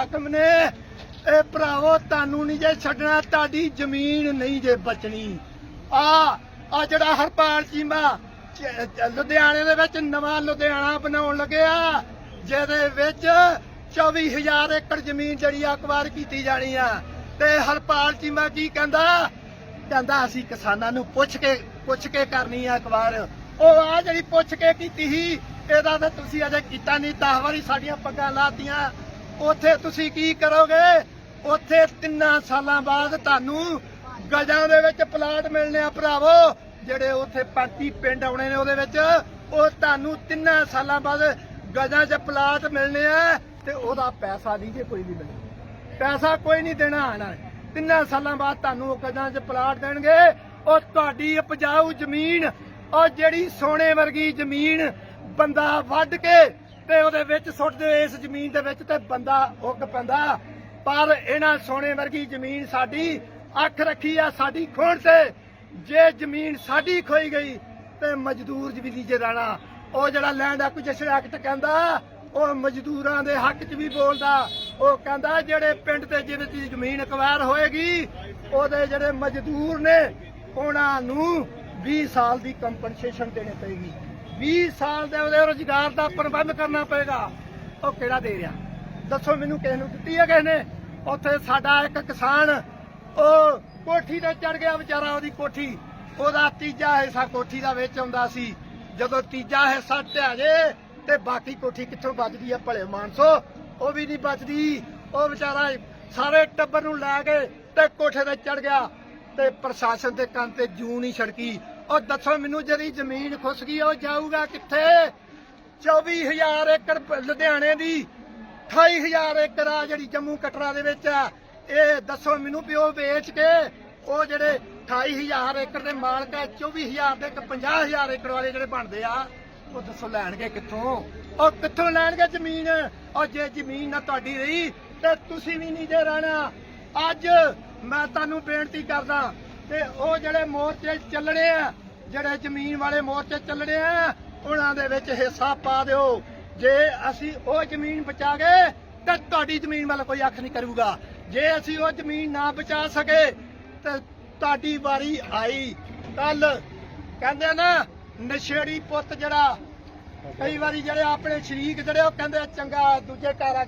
ਹਾਕਮ ਨੇ ਇਹ ਭਰਾਵੋ, ਤੁਹਾਨੂੰ ਨਹੀਂ ਜੇ ਛੱਡਣਾ, ਤੁਹਾਡੀ ਜ਼ਮੀਨ ਨਹੀਂ ਜੇ ਬਚਣੀ। ਆ ਆ ਜਿਹੜਾ ਹਰਪਾਲ ਚੀਮਾ ਲੁਧਿਆਣੇ ਦੇ ਵਿੱਚ ਨਵਾਂ ਲੁਧਿਆਣਾ ਬਣਾਉਣ ਲੱਗਿਆ ਜਿਹਦੇ ਵਿੱਚ 24000 ਏਕੜ ਜ਼ਮੀਨ ਜਿਹੜੀ ਆ ਅਕਵਾਰ ਕੀਤੀ ਜਾਣੀ ਆ। ਤੇ ਹਰਪਾਲ ਚੀਮਾ ਕੀ ਕਹਿੰਦਾ? ਕਹਿੰਦਾ, ਅਸੀਂ ਕਿਸਾਨਾਂ ਨੂੰ ਪੁੱਛ ਕੇ ਪੁੱਛ ਕੇ ਕਰਨੀ ਆ ਅਕਵਾਰ ਉਹ ਆ ਜਿਹੜੀ ਪੁੱਛ ਕੇ ਕੀਤੀ ਸੀ, ਇਹਦਾ ਤਾਂ ਤੁਸੀਂ ਅਜੇ ਕੀਤਾ ਨਹੀਂ 10 ਵਾਰੀ ਸਾਡੀਆਂ ਪੱਗਾਂ ਲਾਤੀਆਂ। ਉੱਥੇ ਤੁਸੀਂ ਕੀ ਕਰੋਗੇ? ਉੱਥੇ ਤਿੰਨਾਂ ਸਾਲਾਂ ਬਾਅਦ ਤੁਹਾਨੂੰ ਗਜਾਂ ਦੇ ਵਿੱਚ ਪਲਾਟ ਮਿਲਣੇ ਆ ਭਰਾਵੋ। ਜਿਹੜੇ ਉੱਥੇ ਪਾਰਟੀ ਪਿੰਡ ਆਉਣੇ ਨੇ ਉਹਦੇ ਵਿੱਚ, ਉਹ ਤੁਹਾਨੂੰ ਤਿੰਨਾਂ ਸਾਲਾਂ ਬਾਅਦ ਗਜਾਂ 'ਚ ਪਲਾਟ ਮਿਲਣੇ ਆ ਤੇ ਉਹਦਾ ਪੈਸਾ ਨਹੀਂ ਜੇ ਕੋਈ ਵੀ ਮਿਲਣਾ ਪੈਸਾ ਕੋਈ ਨਹੀਂ ਦੇਣਾ ਆਣਾ। ਤਿੰਨਾਂ ਸਾਲਾਂ ਬਾਅਦ ਤੁਹਾਨੂੰ ਉਹ ਗਜਾਂ 'ਚ ਪਲਾਟ ਦੇਣਗੇ। ਉਹ ਤੁਹਾਡੀ ਉਪਜਾਊ ਜ਼ਮੀਨ ਉਹ ਜਿਹੜੀ ਸੋਨੇ ਵਰਗੀ ਜ਼ਮੀਨ ਬੰਦਾ ਵੱਢ ਕੇ ਤੇ ਉਹਦੇ ਵਿੱਚ ਸੁੱਟ ਇਸ ਜ਼ਮੀਨ ਦੇ ਵਿੱਚ ਤੇ ਬੰਦਾ ਉੱਗ ਪੈਂਦਾ। ਪਰ ਇਹਨਾਂ ਸੋਨੇ ਵਰਗੀ ਜ਼ਮੀਨ ਸਾਡੀ ਅੱਖ ਰੱਖੀ ਆ, ਸਾਡੀ ਖੋਣ ਤੇ। ਜੇ ਜ਼ਮੀਨ ਸਾਡੀ ਖੋਈ ਗਈ, ਤੇ ਮਜ਼ਦੂਰ ਵੀ ਜੇ ਰਹਿਣਾ ਉਹ ਜਿਹੜਾ ਲੈਂਡ ਐਕੁਜੀਸ਼ਨ ਐਕਟ ਕਹਿੰਦਾ, ਉਹ ਮਜ਼ਦੂਰਾਂ ਦੇ ਹੱਕ 'ਚ ਵੀ ਬੋਲਦਾ। ਉਹ ਕਹਿੰਦਾ, ਜਿਹੜੇ ਪਿੰਡ ਤੇ ਜਿਹਦੇ ਜ਼ਮੀਨ ਅਕਵਾਇਰ ਹੋਏਗੀ, ਉਹਦੇ ਜਿਹੜੇ ਮਜ਼ਦੂਰ ਨੇ, ਉਹਨਾਂ ਨੂੰ 20 ਸਾਲ ਦੀ ਕੰਪਨਸੇਸ਼ਨ ਦੇਣੀ ਪਏਗੀ। 20 ਸਾਲ ਦੇ ਉਹਦੇ ਰੋਜ਼ਗਾਰ ਦਾ ਪ੍ਰਬੰਧ ਕਰਨਾ ਪਏਗਾ। ਉਹ ਕਿਹੜਾ ਦੇ ਰਿਹਾ? ਦੱਸੋ ਮੈਨੂੰ ਕਿਸ ਨੂੰ ਦਿੱਤੀ ਹੈ ਕਿਸ ਨੇ? ਉੱਥੇ ਸਾਡਾ ਇੱਕ ਕਿਸਾਨ, ਉਹ ਕੋਠੀ ਤੇ ਚੜ ਗਿਆ ਵਿਚਾਰਾ ਉਹਦੀ ਕੋਠੀ। ਉਹਦਾ ਤੀਜਾ ਹਿੱਸਾ ਕੋਠੀ ਦਾ ਵਿੱਚ ਆਉਂਦਾ ਸੀ। ਜਦੋਂ ਤੀਜਾ ਹਿੱਸਾ ਢਹਿ ਜੇ ਤੇ ਬਾਕੀ ਕੋਠੀ ਕਿੱਥੋਂ ਬਚਦੀ ਹੈ ਭਲੇ ਮਾਨਸੋ? ਉਹ ਵੀ ਨਹੀਂ ਬਚਦੀ ਉਹ ਵਿਚਾਰਾ ਸਾਰੇ ਟੱਬਰ ਨੂੰ ਲੈ ਕੇ ਤੇ ਕੋਠੇ ਤੇ ਚੜ ਗਿਆ ਤੇ ਪ੍ਰਸ਼ਾਸਨ ਦੇ ਕੰਨ ਤੇ ਜੂਨ ਹੀ ਛੜਕੀ। ਉਹ ਦੱਸੋ ਮੈਨੂੰ ਜਿਹੜੀ ਜ਼ਮੀਨ ਖੁੱਸ ਗਈ, ਉਹ ਜਾਊਗਾ ਕਿੱਥੇ? 24000 ਏਕੜ ਲੁਧਿਆਣੇ ਦੀ 28000 ਏਕੜ ਆ ਜਿਹੜੀ ਜੰਮੂ ਕਟਰਾ ਦੇ ਵਿੱਚ ਆ। ਇਹ ਦੱਸੋ ਮੈਨੂੰ ਵੀ ਉਹ ਵੇਚ ਕੇ ਉਹ ਜਿਹੜੇ 28000 ਏਕੜ ਦੇ ਮਾਲਕ ਆ 24000 ਦੇ 50000 ਏਕੜ ਵਾਲੇ ਜਿਹੜੇ ਬਣਦੇ ਆ, ਉਹ ਦੱਸੋ ਲੈਣਗੇ ਕਿੱਥੋਂ? ਉਹ ਕਿੱਥੋਂ ਲੈਣਗੇ ਜ਼ਮੀਨ? ਉਹ ਜੇ ਜ਼ਮੀਨ ਨਾ ਤੁਹਾਡੀ ਰਹੀ, ਤੇ ਤੁਸੀਂ ਵੀ ਨਹੀਂ ਜੇ ਰਹਿਣਾ। ਅੱਜ ਮੈਂ ਤੁਹਾਨੂੰ ਬੇਨਤੀ ਕਰਦਾ ਤੇ ਉਹ ਜਿਹੜੇ ਮੋਰਚੇ ਚੱਲਣੇ ਆ, ਜਿਹੜੇ ਜ਼ਮੀਨ ਵਾਲੇ ਮੋਰਚੇ ਚੱਲਣੇ ਆ, ਉਹਨਾਂ ਦੇ ਵਿੱਚ ਹਿੱਸਾ ਪਾ ਦਿਓ। ਜੇ ਅਸੀਂ ਉਹ ਜ਼ਮੀਨ ਬਚਾ ਗਏ ਤਾਂ ਤੁਹਾਡੀ ਜ਼ਮੀਨ ਵੱਲ ਕੋਈ ਅੱਖ ਨਹੀਂ ਕਰੂਗਾ। ਜੇ ਅਸੀਂ ਉਹ ਜ਼ਮੀਨ ਨਾ ਬਚਾ ਸਕੇ, ਤੇ ਤੁਹਾਡੀ ਵਾਰੀ ਆਈ। ਕੱਲ ਕਹਿੰਦੇ ਨਾ, ਨਸ਼ੇੜੀ ਪੁੱਤ ਜਿਹੜਾ, ਕਈ ਵਾਰੀ ਜਿਹੜੇ ਆਪਣੇ ਸ਼ਰੀਕ ਜਿਹੜੇ, ਉਹ ਕਹਿੰਦੇ ਚੰਗਾ, ਦੂਜੇ ਘਰ